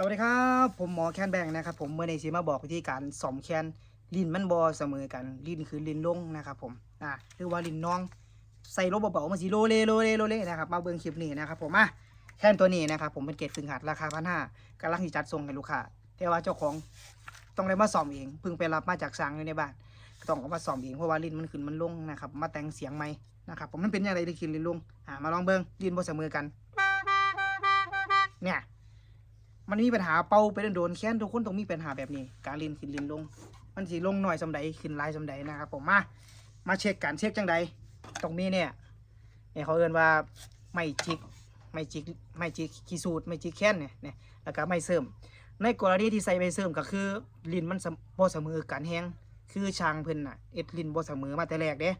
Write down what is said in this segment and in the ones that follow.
สวัสดีครับ ผมหมอแคนแบงนะครับผมเมื่อในซีมาบอกวิธีการสอมแคนลิ้นมันบอเสมอกันลิ้นคือลิ้นลงนะครับผมอ่าหรือว่าลิ้นน้องใส่ลบเบาๆมันสีโลเลโลเลโลเลนะครับมาเบิ่งคลิปนี้นะครับผมอะแคนตัวนี้นะครับผมเป็นเกรดฝึกหัดราคาพันห้ากำลังจัดส่งให้ลูกค้าแต่ว่าเจ้าของต้องได้มาสอมเองเพิ่งไปรับมาจากสร้างอยู่ในบ้านต้องเอามาสอมเองเพราะว่าลิ้นมันขึ้นมันลงนะครับมาแต่งเสียงใหมนะครับผมมันเป็นยังไงที่ขึ้นลิ้นลงอ่ามาลองเบิ่งลิ้นบ่เสมอกันเนี่ย มันมีปัญหาเป่าไปโดนๆแค้นทุกคนต้องมีปัญหาแบบนี้ การลินขึ้นลินลง มันสีลงหน่อยสำใดขึ้นลายสำใดนะครับผมมามาเช็คกันเช็คจังใดตรงนี้เนี่ยเนี่ยเขาเอินว่าไม่จิกไม่จิกไม่จิกขีสูตรไม่จิกแค้นเนี่ยเนี่ยแล้วก็ไม่เสริม ในกรณีที่ใส่ไม่เสริมก็คือลินมันบ่เสมอกันแฮงคือช่างเพิ่นน่ะเอ็ดลินบ่เสมอมาแต่แรกเด้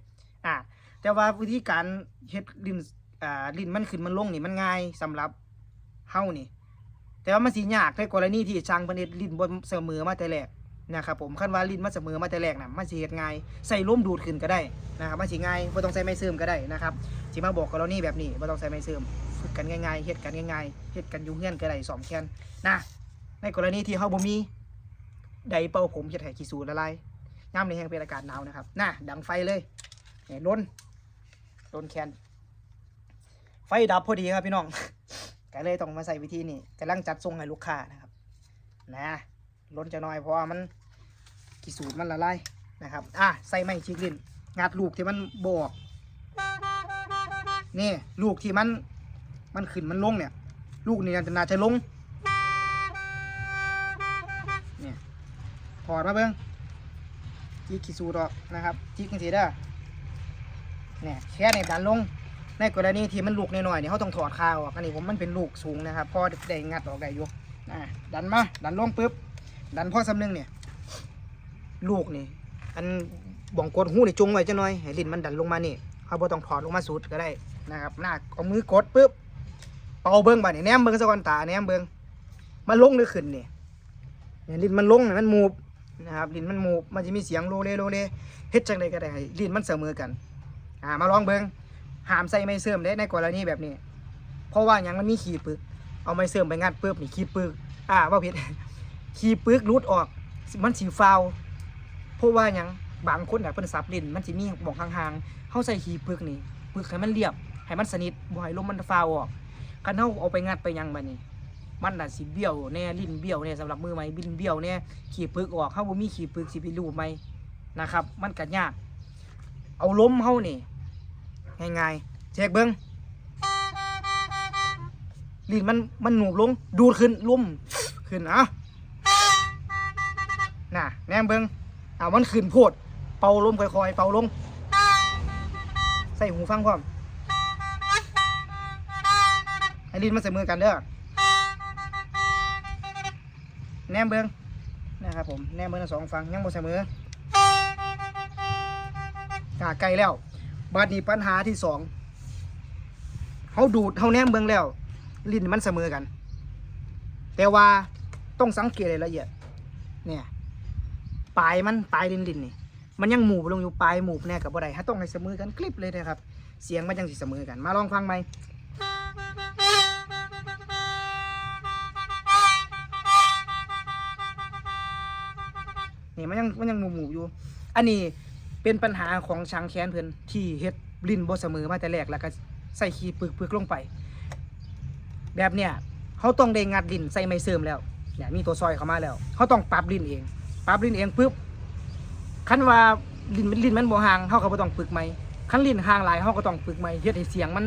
อ่าแต่ว่าวิธีการเฮ็ดลินอ่าลินมันขึ้นมันลงนี่มันง่ายสำหรับเฮานี่ แต่ว่ามันสิยากในกรณีที่ช่างเพิ่นเฮ็ดลิ้นบ่เสมอมาแต่แรกนะครับผมคันว่าลิ้นมันเสมอมาแต่แรกน่ะมันสิเฮ็ดง่ายใส่ลมดูดขึ้นก็ได้นะครับมันสิง่ายบ่ต้องใส่ไม้เสริมก็ได้นะครับสิมาบอกกรณีแบบนี้บ่ต้องใส่ไม้เสริมฝึกกันง่ายๆเฮ็ดกันง่ายๆเฮ็ดกันอยู่เฮือนก็ได้สอมแคนนะในกรณีที่เฮาบ่มีใดเป่าผมเฮ็ดให้ขี้สูละลายยามนี้งเป็นอากาศหนาวนะครับน่ะดังไฟเลยเนี่ล้นล้นแคนไฟดับพอดีครับพี่น้อง ก็เลยต้องมาใส่วิธีนี้กำลังจัดทรงให้ลูกค้านะครับ นะล้นจะน้อยเพราะว่ามันกี่สูตรมันละลายนะครับ อะใส่ไม้ชิกลิ้นงัดลูกที่มันบอกนี่ลูกที่มันมันขึ้นมันลงเนี่ย ลูกนี่จะน่าจะลงเนี่ยถอดมาเบิ้งจิกขี้สูตรออกนะครับจิกจังสีเด้อเนี่ยแค่ในดันลง ในกรณีที่มันลูกน้อยๆเนี่ยเขาต้องถอดคาออกอันนี้ผมมันเป็นลูกสูงนะครับพอได้งัดออกได้ยู่นะดันมาดันลงปุ๊บดันพ่อสำนึงเนี่ยลูกนี่อันบ่องกดหูนี่จงไว้จะหน่อยให้ลิ้นมันดันลงมานี่เขาบ่ต้องถอดลงมาสุดก็ได้นะครับหน้าเอามือกดปุ๊บเป่าเบิ้งบ่เนี่ยแนมเบิ้งสะกอนตาแนมเบิ้งมันลงหรือขึ้นนี่เนี่ยลิ้นมันลงเนี่ยมันมูบนะครับลิ้นมันมูบมันจะมีเสียงโลเลโลเลเฮ็ดจังไดก็ได้ให้ลิ้นมันเสมอกันอ่ามาลองเบิ้ง หามใส่ไม้เสื่อมได้ในกรณีแบบนี้ เพราะว่าหยังมันมีขีปึก เอาไม้เสื่อมไปงัดปุ๊บนี่ขีปึก อ่าว่าผิดขีปึกรุดออก มันสีฟาวเพราะว่าหยังบางคนแบบเพิ่นสับลินมันสิมีบอกห่างๆเฮาใส่ขีปึกนี่ปึกให้มันเรียบให้มันสนิทบ่ให้ลมมันฟาวออกคันเฮาเอาไปงัดไปยังบัดนี้มันน่ะสิเบี้ยวแน่ลิ้นเบี้ยวแน่สำหรับมือใหม่บินเบี้ยวแน่ขีปึกออกเฮาบ่มีขีปึกสิไปรูปไหมนะครับ มันก็ยาก เอาล้มเฮานี่ ง่ายๆเช็คเบิ้งลิ้นมันมันหนูบลงดูดขึ้นลุ่มขึ้นอะน่ะแนมเบิ้งเอามันขึ้นโพด เป่าลมค่อยๆเป่าลง ใส่หูฟังพร้อมให้ลิ้นมันเสมอกันเด้อแนมเบิ้งนะครับผมแนมเบิ้งทั้งสองฟังยังบ่เสมออ่าไกลแล้ว บัดนี้ปัญหาที่สองเขาดูดเขาแนมเบิ่งแล้ว ลิ้นมันเสมอกัน แต่ว่าต้องสังเกตรายละเอียด เนี่ยปลายมันปลายลิ้นลิ้นนี่มันยังหมูบลงอยู่ปลายหมูบแน่กับบ่ได้ถ้าต้องให้เสมอกันคลิปเลยนะครับ เสียงมันยังสิเสมอกัน มาลองฟังไหมนี่มันยังมันยังหมูหมูอยู่ อันนี้ เป็นปัญหาของช้างแค้นเพิ่นที่เฮ็ดลิ้นบ่เสมอมาแต่แรกแล้วก็ใส่ขี้ปึกปึกลงไป แบบเนี้ยเขาต้องได้งัดลิ้นใส่ไม้เสริมแล้วเนี่ยมีตัวซอยเข้ามาแล้วเขาต้องปรับลิ้นเอง ปรับลิ้นเองปุ๊บคันว่าลิ้นลิ้นมันบ่ห่างเขาก็บ่ต้องปึกไหมคันลิ้นห่างหลายเขาก็ต้องปึกไหมเฮ็ดให้เสียงมัน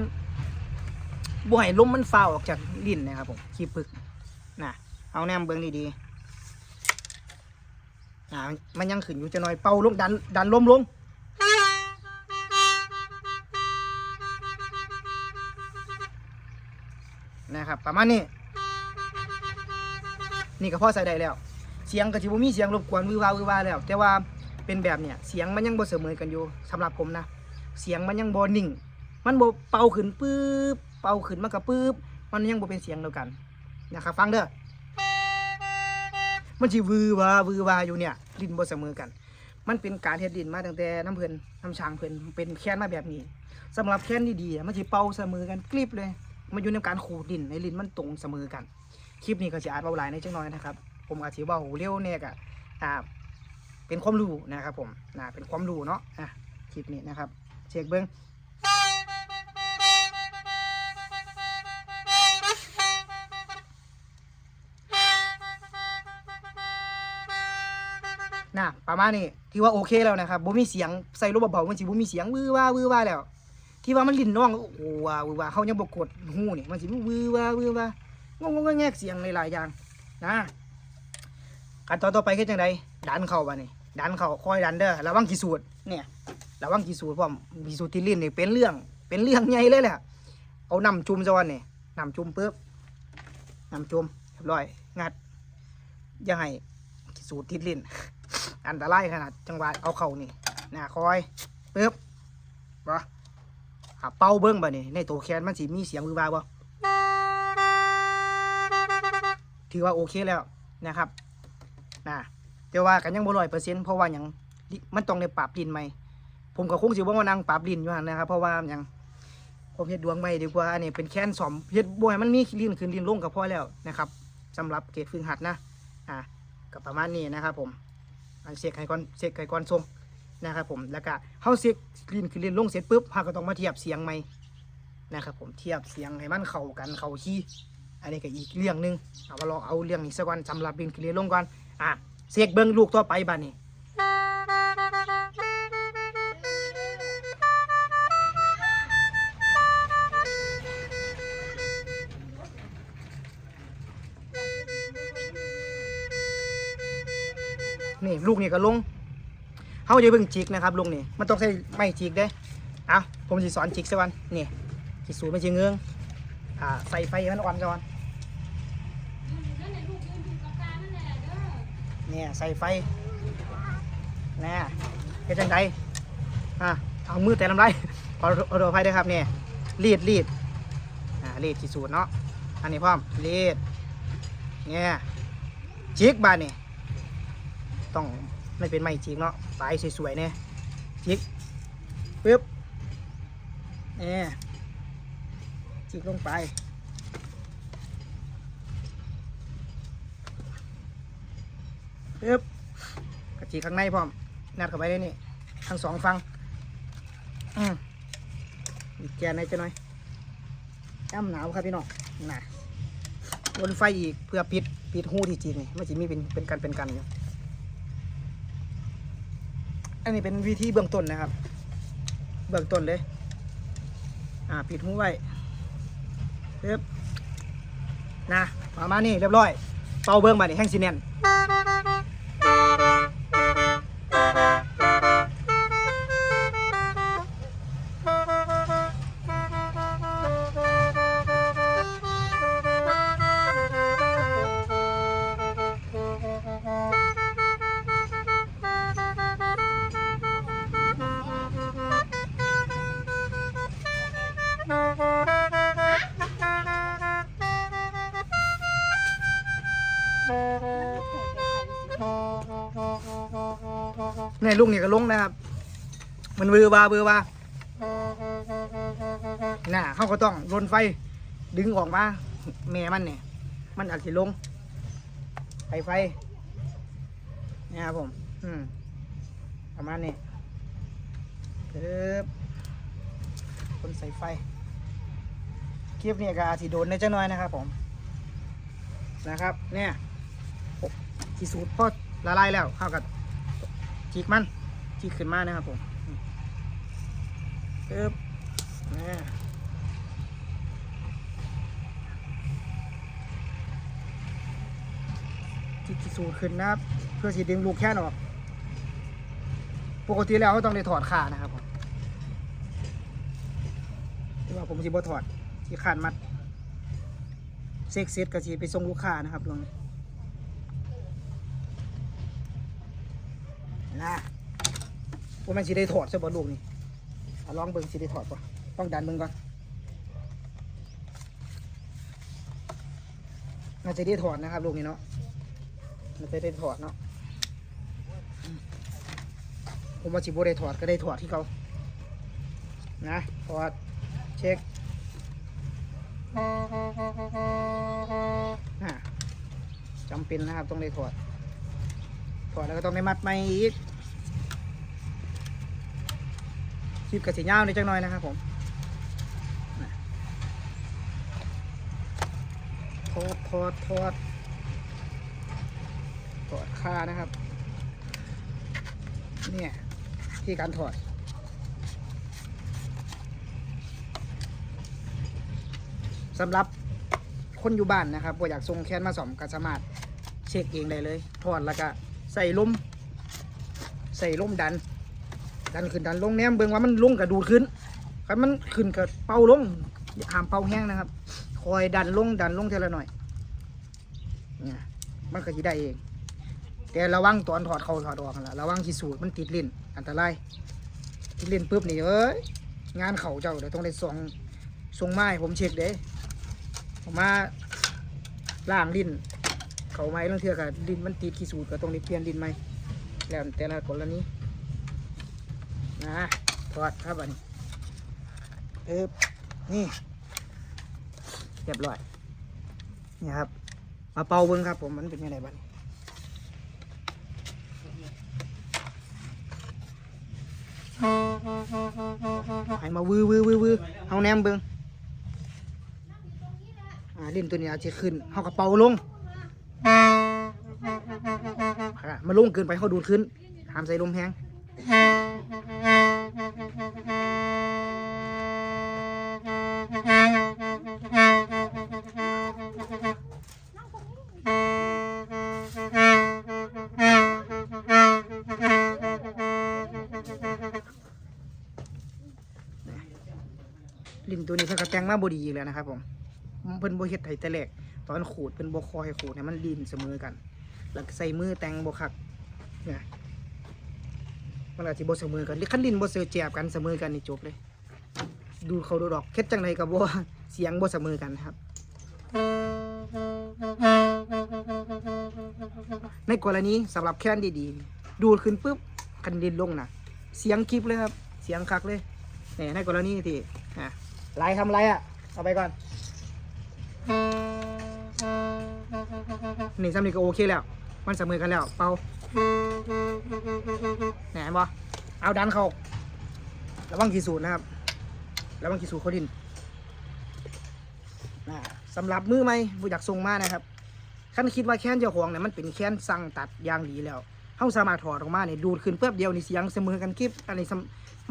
บ่ให้ลมมันฟ้าวออกจากลิ้นนะครับผมขี้ปึกนะเอาแนมเบิ่งดีๆ อ่ามันยังขึ้นอยู่จะหน่อยเป่าลงดันดันลมลงนะครับประมาณนี้นี่ก็พอใส่ได้แล้ว เสียงก็จิบ่มีเสียงรบกวนวือวาวิวาแล้ว แต่ว่าเป็นแบบเนี้ยเสียงมันยังบ่เสมอกันอยู่สำหรับผมนะเสียงมันยังบ่นิ่ง มันบ่เป่าขึ้นปื๊บเป่าขึ้นมันก็ปื๊บมันยังบ่เป็นเสียงเดียวกันนะครับฟังเด้อ มันสิวือวาวือวาอยู่เนี่ยลินบ่เสมอกัน มันเป็นการเฮ็ดดินมาตั้งแต่น้ำเพิ่นน้ำช้างเพิ่นเป็นแค้นมาแบบนี้สำหรับแค้นดีๆมันสิเป่าเสมอกันกริบเลย มันอยู่ในการขูดดินในลินมันตรงเสมอกัน คลิปนี้ก็จะอาจเบาหลายในจังน้อยนะครับ ผมอาจจะเบาเร็วเนี่ยก็อ่าเป็นความรู้นะครับผมนะเป็นความรู้เนาะอะคลิปนี้นะครับเช็คเบิ้ง นะประมาณนี้ที่ว่าโอเคแล้วนะครับบ่มีเสียงใส่รูปเบาๆมันสิบ่มีเสียงวือว่าวือว่าแล้ว ที่ว่ามันลิ้นน้องโอ้โหว่าวือว่าเขายังบ่กดหูนี่มันสิวือว่าวือว่างงงแงกเสียงหลายๆอย่างนะขั้นตอนต่อไปคือจังไดดันเข้าบัดนี้ดันเข้าคอยดันเด้อระวังกี่สูตรเนี่ยระวังกี่สูตรพร้อมกี่สูตรที่ลิ้นนี่เป็นเรื่องเป็นเรื่องใหญ่เลยแหละเอาน้ำจุ่มซะวันนี่น้ำจุ่มปุ๊บน้ำจุ่มเรียบร้อยงัดย่าให้กี่สูตรติดลิ้น อันตรายขนาดจังหวะเอาเข่านี่นะคอยปึ๊บบ่หาเป่าเบิ้งบ่นี่ในตัวแคนมันสิมีเสียงวิวาบ่ถือว่าโอเคแล้วนะครับนะแต่ว่ากันยังบ่ร้อยเปอร์เซ็นต์เพราะว่าหยังมันต้องได้ปรับดินใหมผมก็คงสิบ่มานั่งปรับดินอยู่หั่นนะครับ เพราะว่าหยังผมเฮ็ดดวงใหม่ดีกว่าอันนี้เป็นแคนสอมเฮ็ดบ่ให้มันมีลิ้นขึ้นลิ้นลงก็พอแล้วนะครับสำหรับเกรดฝึกหัดนะอ่าก็ประมาณนี้นะครับผม อันเสกไข่ก้อนเสกไข่ก้อนทรงนะครับผมแล้วก็เฮาเสกลิ้นคือลิ้นลงเสร็จปุ๊บเฮาก็ต้องมาเทียบเสียงใหม่นะครับผมเทียบเสียงให้มันเข้ากันเข้าขี้อันนี้ก็อีกเรื่องหนึงเอามาลองเอาเรื่องนี้สักวันสำหรับลิ้นคือลิ้นลงก่อนอะเสกเบิ้งลูกต่อไปบ้านนี้ นี่ลูกนี่ก็ลงเฮาจะเบิ่งจิกนะครับลูกนี่มันต้องใช้ไม้จิกเด้เอาผมสิสอนจิกสักวันนี่จิกสูตรมันสิเงืองอ่าใส่ไฟให้มันอ่อนก่อนเนี่ยใส่ไฟแน่เฮ็ดจังไดอะเอามือแต่ลำไรขอขอโทษอภัยด้วยครับเนี่ยรีดรีดอ่ารีดที่สูตรเนาะอันนี้พร้อมรีดเนี่ยจิกบานนี่ ต้องไม่เป็นไม้จิกเนาะปลายสวยๆเนี่ยจิกปึ๊บเนี่ยจิกลงไปปึ๊บกระจีข้างในพร้อมงัดเข้าไปได้นี่ทั้งสองฟังอืมอีกแกนในจะหน่อยย่ำหนาวครับพี่น้องน่ะบนไฟอีกเพื่อปิดปิดหูที่จริงนี่ไม่จะมีเป็นเป็นกันเป็นกันอยู่ อันนี้เป็นวิธีเบื้องต้นนะครับ เบื้องต้นเลย อ่าปิดหูไว้เรียบนะประมาณนี้เรียบร้อย เป่าเบื้องมานี่แห้งซีเนน ลูกนี่ก็ลงนะครับ มันวือวาวือวาน่ะเขาก็ต้องรนไฟ ดึงออกมาแม่มันเนี่ยมันอาจจะลงไปไฟนี่ครับผม อืมประมาณนี้ปึ๊บคนใส่ไฟคลิปนี้ก็อาจจะโดนในจังน้อยนะครับผม นะครับ เนี่ยที่สูตรพอละลายแล้วเข้ากับ จีกมันจีกขึ้นมานะครับผมปึ๊บนะจีกสูดขึ้นนะครับ เพื่อสีดึงลูกแค่นออก ปกติแล้วเขาต้องได้ถอดขานะครับผมแต่ว่าผมสิบ่ถอดที่ขาดมัดเซ็กเซ็ตกับสีไปส่งลูกค้านะครับลงนี้ นะว่ามันสิได้ถอดใช่ป่ะลูกนี่อาลองเบิ่งสิได้ถอดป่ะต้องดันเบิ่งก่อนน่าจะได้ถอดนะครับลูกนี่เนาะน่าจะได้ถอดเนาะอืมผมว่าสิบได้ถอดก็ได้ถอดที่เขานะถอดเช็คจำเป็นนะครับต้องได้ถอดถอดแล้วก็ต้องได้มัดใหม่อีก คลิปกระสียาวนิดจังหน่อยนะครับผมนะถอดถอดถอดถอดค่านะครับ เนี่ยที่การถอดสำหรับคนอยู่บ้านนะครับบ่อยากส่งแค้นมาสอมก็สามารถเช็คเองได้เลย ถอดแล้วก็ใส่ลมใส่ลมดัน ดันขึ้นดันลงแนมเบิ่งว่ามันลงกับดูดขึ้นคันมันขึ้นกับเป่าลงอย่าห้ามเป่าแห้งนะครับ คอยดันลงดันลงเท่าละหน่อยเนี่ยมันก็จะได้เอง แต่ระวังตอนถอดเขาถอดออกละระวังที่สูตรมันติดลิ้นอันตรายติดลิ้นปุ๊บนี่เอ้ยงานเขาเจ้าเดี๋ยวต้องได้ส่งส่งไม้ผมเช็คเด้ผมมาล่างลิ้นเขาไม้เรื่องเทือกับลิ้นมันติดขี้สูตรก็ต้องได้เปลี่ยนลิ้นใหมแล้วแต่ละกรณี นะถอดครับอันนี้เอ๊บนี่เรียบร้อยนี่ครับ มาเป่าเบิ้งครับ ผมมันเป็นยังไงบ้างให้มาวื้อวื้อวื้อวื้อเอาแนมเบิ้งอ่าลิ้นตัวนี้อาจจะขึ้นเอากระเป๋าลงอ่ามาลงเกินไปเขาดูดขึ้นหามใส่ลมแห้ง แต่งมาบดีอีกแล้วนะครับผมเพิ่นบ่เฮ็ดให้แต่แรกตอนขูดเพิ่นบ่คอยให้ขูดให้มันลิ้นเสมอกันแล้วใส่มือแต่งบ่คักเนี่ยมันอาจสิบ่เสมอกันหรือคันลิ้นบ่เสอแจบกันเสมอกันนี่จบเลย ดูเขาดูดอกเฮ็ดจังไดก็บ่เสียงโบเสมอกันนะครับ ในกรณีสำหรับแค้นดีๆ ดูดขึ้นปุ๊บคันดินลงนะเสียงคลิปเลยครับ เสียงคักเลยเนี่ยในกรณีที่อะ ไล่ทำไรอะ เอาไปก่อนนี่สำนีก็โอเคแล้ว มันเสมอกันแล้ว เป่าแหนบ่เอาดันเขาระวังขีสูตรนะครับระวังขีสูตรเขาดินสำหรับมือไหมผู้อยากส่งมานะครับขั้นคิดว่าแค้นเจ้าของเนี่ยมันเป็นแค้นสั่งตัดยางดีแล้ว เขาสามารถถอดออกมาเนี่ยดูดขึ้นเพื่อเดียวนี่เสียงเสมอกันคลิปอันนี้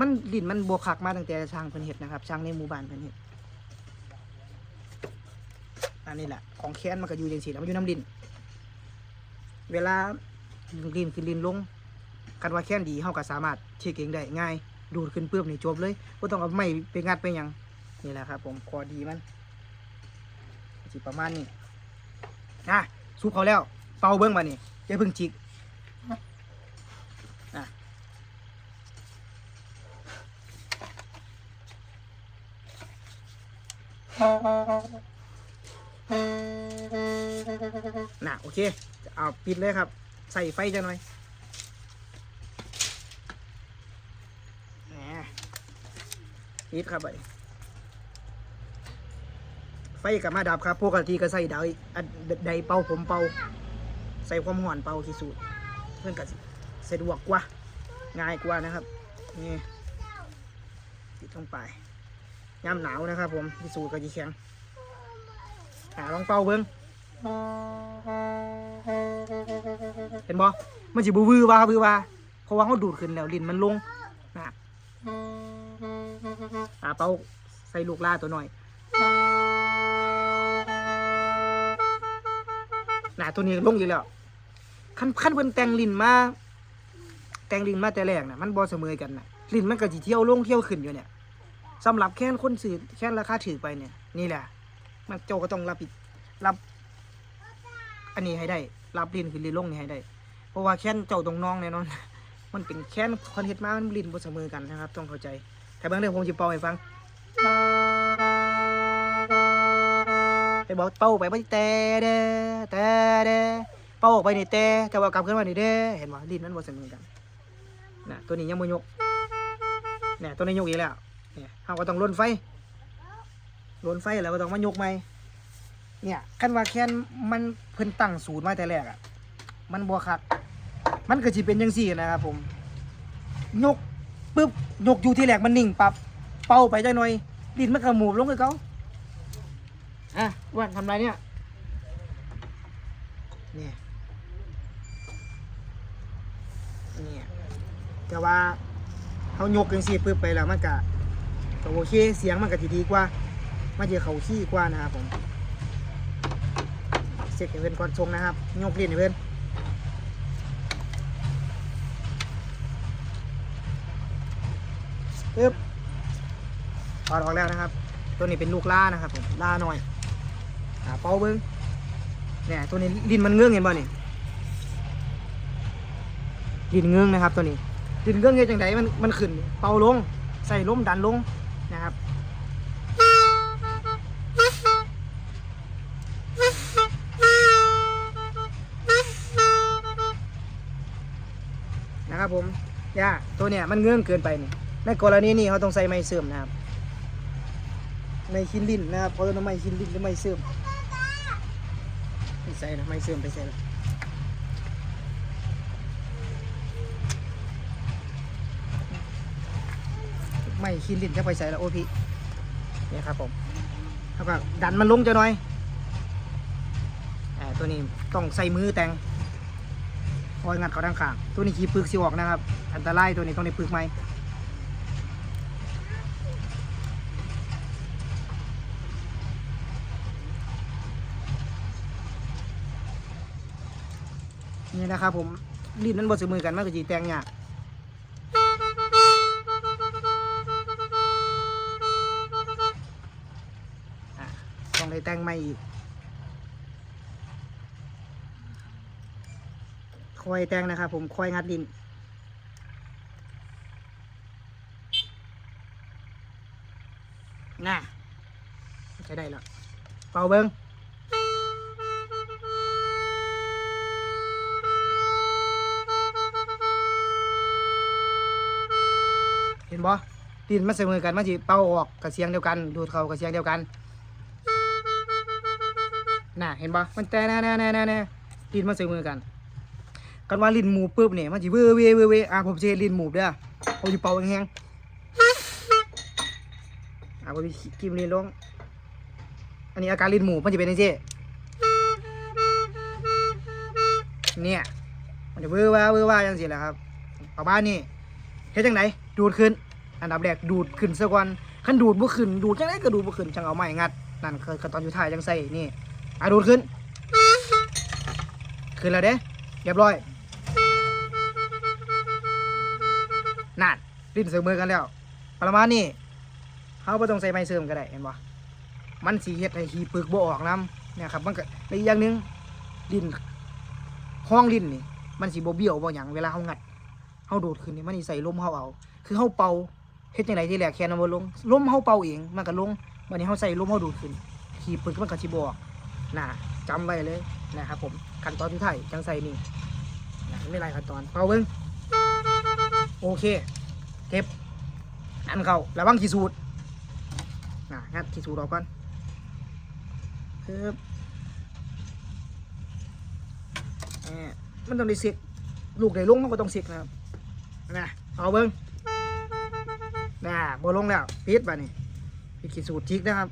มันดินมันบวคักมาตั้งแต่ช่างเพิ่นเห็ดนะครับช่างในหมู่บ้านเพิ่นเห็ดอันนี้แหละของแค้นมันก็อยู่อย่างสีแล้วมันอยู่น้ำดิน เวลาดินขึ้นดินลงกันว่าแค้นดีเขาก็สามารถเช็คเองได้ง่าย ดูดขึ้นเปื้มนี่จบเลยก็ต้องเอาไม้ไปงัดไปยังนี่แหละครับ ผมคอดีมันสิประมาณนี้อะซุปเขาแล้วเป่าเบิ้งมานี่อย่าเพิ่งจิก อะน่ะโอเคเอาปิดเลยครับ ใส่ไฟจะหน่อยแหมปิดครับไปไฟกับมาดับครับปกติก็ใส่ดอันใดเป่าผมเป่า ใส่ความห่อนเป่าที่สุดเพื่อนก็สิ สะดวกกว่า ง่ายกว่านะครับ นี่ติดลงไปย่ำหนาวนะครับ ผมที่สูตรก็จะแข็งหาลองเป่าเบิ้งเห็นบ่มันจะบูวือว่าบือว่าเพราะว่าเขาดูดขึ้นแล้วลิ้นมันลงนะอ่าเป่าใส่ลูกล่าตัวหน่อยหนาตัวนี้ลงอยู่แล้ว ขั้นขั้นเพิ่นแต่งลิ้นมา แต่งลิ้นมาแต่แรกน่ะมันบ่เสมอกันน่ะลิ้นมันก็สิเที่ยวลงเที่ยวขึ้นอยู่เนี่ยสำหรับแค่นคนซื้อแค่นราคาถือไปเนี่ยนี่แหละ มันเจ้าก็ต้องรับผิดรับ อันนี้ให้ได้ รับลิ้นขึ้นลิ้นลงนี่ให้ได้ เพราะว่าแค่นเจ้าตรงน้องแน่นอน มันเป็นแค่นคอนเทนต์มามันลิ้นบ่เสมอกันนะครับ ต้องเข้าใจแต่บางเรื่องผมจะเป่าให้ฟังไปบอกเป้าไปไม่แต่เด้แต่เด้เป้าออกไปนี่แต่แต่ว่ากลับขึ้นมานี่เด้เห็นบ่ลิ้นมันบ่เสมอกัน น่ะตัวนี้ยังบ่ยกเนี่ยตัวนี้ยกอีกแล้วเนี่ยเฮาก็ต้องลนไฟลนไฟแล้วก็ต้องมายกใหม่เนี่ยคันว่าแคนมันเพิ่นตั้งสูตรมาแต่แรกอะ มันบ่คัก มันก็สิเป็นจังซี่นะครับผมยกปึ๊บยกอยู่ที่แรกมันนิ่งปับเป่าไปจังหน่อยดินมันก็หมูบลงคือเก่าอะวันทำไรเนี่ยเนี่ย แต่ว่าเขายกจังซี่ปึ๊บไปแล้วมันก็ก็โอเคเสียงมันก็ดีกว่ามันจะเขาขี้กว่านะครับผมเช็คเพื่อนก่อนชงนะครับยกลิ้นเพื่อนปึ๊บถอดออกแล้วนะครับ ตัวนี้เป็นลูกล่านะครับผมล่าหน่อยอ่าเป่าเบิ้งเนี่ยตัวนี้ลินมันเงื่องเห็นบ่นี่ลินเงื่องนะครับตัวนี้ ลิ้นเงื่องเฮ็ดจังไดมันมันขึ้น เป่าลง ใส่ลมดันลงนะครับนะครับผมย่าตัวเนี้ยมันเงื่องเกินไปนี่ในกรณีนี้เขาต้องใส่ไม้เสื่อมนะครับไม้คินลินนะครับเพราะต้องไม้คินลินหรือไม้เสื่อมไม่ใส่นะไม้เสื่อมไปใส่ละ ไม้คินลิ้นจะไปใส่ละโอพีเนี่ยครับผมแล้วก็ดันมันลงจะหน่อยอตัวนี้ต้องใส่มือแต่งคอยงัดเขาด้านข้าง ตัวนี้ขี้ปึกสิออกนะครับ อันตรายตัวนี้ต้องได้ปึกไหมนี่นะครับผมรีดนั้นบดสมือกันมันก็จีแตงยาก อยแตงนะครับผมคอยงัดดินน่ะใช้ได้แล้วเป่าเบิ้งเห็นบ่ดินมันเสมอกันมันสิเป่าออกกับเสียงเดียวกัน ดูดเข้ากับเสียงเดียวกันน่ะเห็นบ่มันแต่แน่แน่แน่แน่แน่ดินมันเสมอกัน กันว่าลิ้นหมูปุ๊บเนี่ยมันจะเว่อเว่อเว่อเว่ออะผมจะลิ้นหมูเด้อผมจะเป่าแห้งๆอะผมจะกิมลิ้นลง อันนี้อาการลิ้นหมูมันจะเป็นยังไงเนี่ย มันจะเว่อว่าเว่อว่าจังสิแหละครับเอาบ้านนี่เฮ็ดจังไหนดูดขึ้น อันดับแรกดูดขึ้นซะก่อนคันดูดบ่ขึ้นดูดจังไดก็ดูดบ่ขึ้นจังเอาไม้งัดนั่นคือขั้นตอนอยู่ท้ายจังใส่นี่อะดูดขึ้น ขึ้นแล้วเด้เรียบร้อย นั่นลิ้นเสมอกันแล้ว ประมาณนี้เขาไม่ต้องใส่ไม้เสริมก็ได้เห็นปะมันสีเฮ็ดให้ขีปึกบ่ออกน้ำเนี่ยครับมันก็และอีกอย่างนึงลิ้นห้องลิ้นนี่ มันสีบ่เบี้ยวบ่หยังเวลาเขางัดเขาโดดขึ้นนี่มันสิใส่ลมเขาเอา คือเขาเป่าเฮ็ดจังไดที่แรกแค่นั้นบ่ลงลมเขาเป่าเองมันก็ลงวันนี้เขาใส่ลมเขาดูดขึ้นขีปึกมันก็สิบ่ออกน่ะจำไว้เลยนะครับผมขั้นตอนที่ไทยจังใส่นี่นะไม่หลายขั้นตอนเป่าเบิ่งโอเค เก็บอันเขาระวังขีสูตรนะงัดขีสูตรออกก่อนครับแหมมันต้องได้เสกลูกได้ลงมันก็ต้องเสกนะครับนะเอาเบิ้งนะบลงแล้วปิดไปนี่ปิดขีดสูตรจิกนะครับ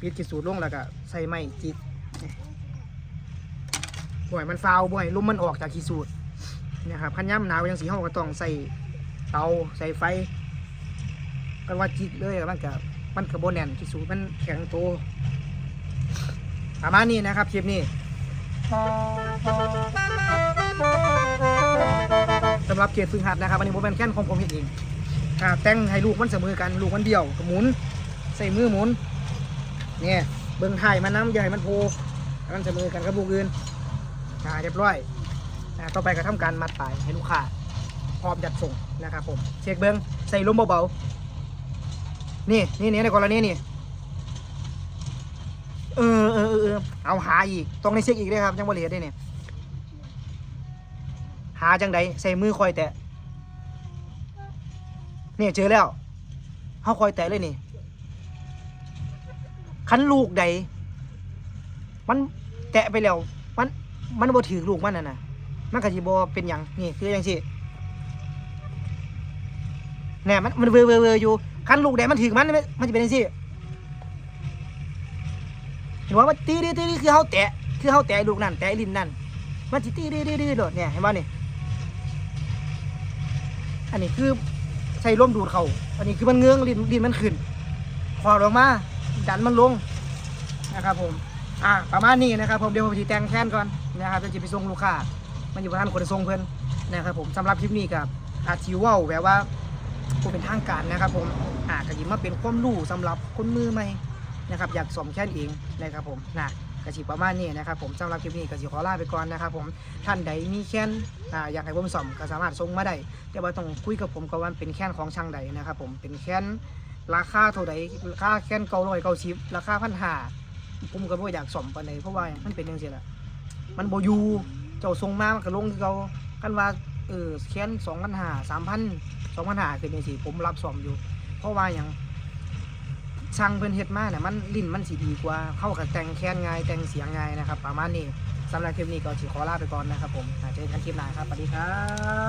ปิดขีดสูตรลงแล้วก็ใส่ไม้จิกบ่อยมันฟาวบ่อยลมมันออกจากขีดสูตรนี่ยครับขันย่ำหนาวยังสีห้องก็ต้องใส่ เตาใส่ไฟกันว่าจิกเลยมันก็มันกระโบแน่นที่สูมันแข็งโตประมาณนี้นะครับคลิปนี้สำหรับเขตฝึกหัดนะครับอันนี้ผมเป็นแค่นของผมเองอ่าแต่งให้ลูกมันเสมอกันลูกมันเดี่ยวหมุน ใส่มือหมุนเนี่ยเบิ้งไทยมันน้ำใหญ่มันโพมันเสมอกันกับลูกอื่นเรียบร้อยต่อไปก็ทำการมัดปลายให้ลูกค้า พร้อมจัดส่งนะครับผมเช็คเบิ้งใส่ลมเบาๆนี่นี่นี่ในกรณีนี่เออเออเออเออเอาหาอีกต้องในเช็คอีกเลยครับจังบริเหตุได้เนี่ยหาจังใดใส่มือคอยแตะนี่เจอแล้วเขาคอยแตะเลยนี่คันลูกใด มันแตะไปแล้ว มันมันบ่ถือลูกมันน่ะนะมันก็สิบ่เป็นหยังนี่คือจังซี่ แน่มันมันเวอร์เวอร์เวอร์อยู่คันลูกแดงมันถือมันมันจะเป็นจังซี่เห็นว่ามันตีดีตีดีคือเฮาแตะคือเฮาแตะลูกนั่นแตะลิ้นนั่นมันสิตีดีดีดีโดดเนี่ยเห็นบ่านี่อันนี้คือใช้ลมดูดเขาอันนี้คือมันเงื้องลิ้นลิ้นมันขึ้นคอออกมาดันมันลงนะครับผมอ่าประมาณนี้นะครับผมเดี๋ยวผมจะแต่งแค้นก่อนนะครับจะไปส่งลูกค้ามันอยู่บนท่านคนส่งเพิ่อนนะครับผมสำหรับคลิปนี้กับอาทิเว่าแบบว่า ผู้เป็นทางการนะครับ ผมอ่าก็ยิมาเป็นความรู้สำหรับคนมือใหม่นะครับ อยากสมแค้นเองนะครับผมนะกระชิประมาณนี้นะครับผมสำหรับคลิปนี้ก็สิขอลาไปก่อนนะครับผมท่านใดมีแค้นอ่าอยากให้ผมสอมก็สามารถส่งมาได้แต่ว่าต้องคุยกับผมก่อนว่าเป็นแค้นของช่างใดนะครับ ผมเป็นแค้นราคาเท่าใดราคาแค้นเก้าร้อยเก้าสิบราคาพันห้าผมก็บ่อยากสอมปานใดเพราะว่ามันเป็นจังซี่แหละมันโบยูเจ้าส่งมามันก็ลงเก่ากันว่า ออแค้น2,500 3,000 2,500คือจังซี่ผมรับสอมอยู่ เพราะว่าอย่างช่างเพิ่นเฮ็ดมาเนี่ยมันลิ้นมันสีดีกว่าเข้ากับแต่งแค้นง่ายแต่งเสียงง่ายนะครับ ประมาณนี้สำหรับคลิปนี้ก็สิขอลาไปก่อนนะครับผมอาเจอกันคลิปหน้าครับสวัสดีครับ